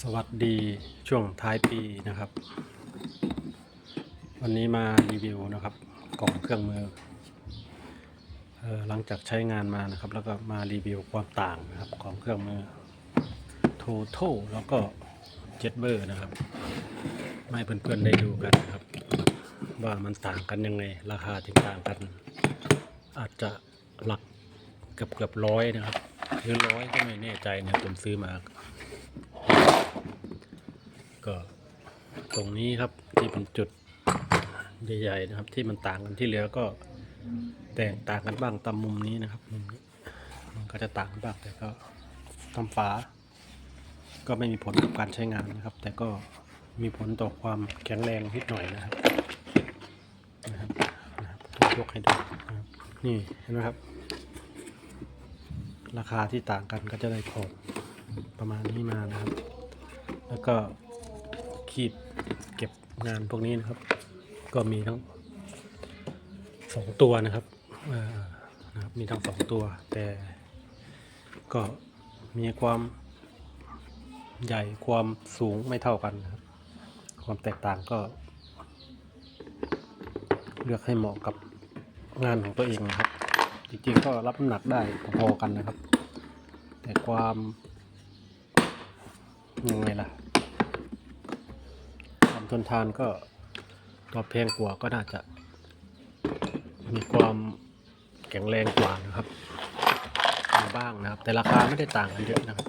สวัสดีช่วงท้ายปีนะครับ วันนี้มารีวิวนะครับกล่องเครื่องมือออหลังจากใช้งานมานะครับ แล้วก็มารีวิวความต่างนะครับของเครื่องมือโทโทแล้วก็เจ็ตเบอร์นะครับมาให้เพื่อนๆได้ดูกันนะครับ ว่ามันต่างกันยังไง ราคาถึงต่างกัน อาจจะหลักเกือบเกือบร้อยนะครับ หรือร้อยก็ไม่แน่ใจเนะครับผมซื้อมา ก็ตรงนี้ครับที่เป็นจุดใหญ่ๆนะครับ ที่มันต่างกันที่เหลือก็แตกต่างกันบ้างตามมุมนี้นะครับมุมนี้มันก็จะต่างกันบ้างแต่ก็ตามฝา ก็ไม่มีผลกับการใช้งานนะครับ แต่ก็มีผลต่อความแข็งแรงนิดหน่อยนะครับนะครับนะครับผมยกให้ดูนะครับนี่เห็นไหมครับ ราคาที่ต่างกันก็จะได้ของประมาณนี้มานะครับ แล้วก็ คีบเก็บงานพวกนี้นะครับ ก็มีทั้งสองตัวนะครับนะครับมีทั้งสองตัว แต่ก็มีความใหญ่ความสูงไม่เท่ากันครับ ความแตกต่างก็ เลือกให้เหมาะกับงานของตัวเองนะครับ จริงๆก็รับน้ำหนักได้พอๆกันนะครับ แต่ความยังไงล่ะ ทนทานก็ตัวแพงกว่าก็น่าจะ มีความแข็งแรงกว่านะครับมีบ้างนะครับ แต่ราคาไม่ได้ต่างกันเยอะนะครับ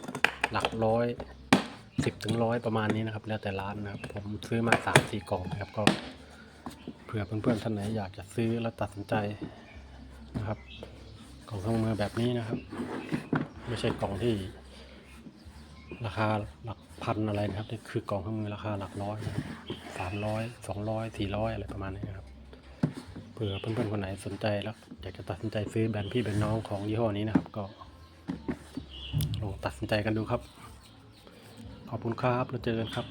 หลักร้อยสิบถึงร้อยประมาณนี้นะครับ แล้วแต่ร้านนะครับ ผมซื้อมาสามสี่กล่องนะครับ ก็เผื่อเพื่อนๆท่านไหนอยากจะซื้อแล้วตัดสินใจนะครับ กล่องเครื่องมือแบบนี้นะครับ ไม่ใช่กล่องที่ ราคาหลักพันอะไรนะครับนี่คือกล่องเครื่องมือราคาหลักร้อยสามร้อยสองร้อยสี่ร้อยอะไรประมาณนี้นะครับเผื่อเพื่อนๆคนไหนสนใจแล้วอยากจะตัดสินใจซื้อแบรนด์พี่แบรนด์น้องของยี่ห้อนี้นะครับ ก็ลองตัดสินใจกันดูครับ ขอบคุณครับแล้วเจอกันครับ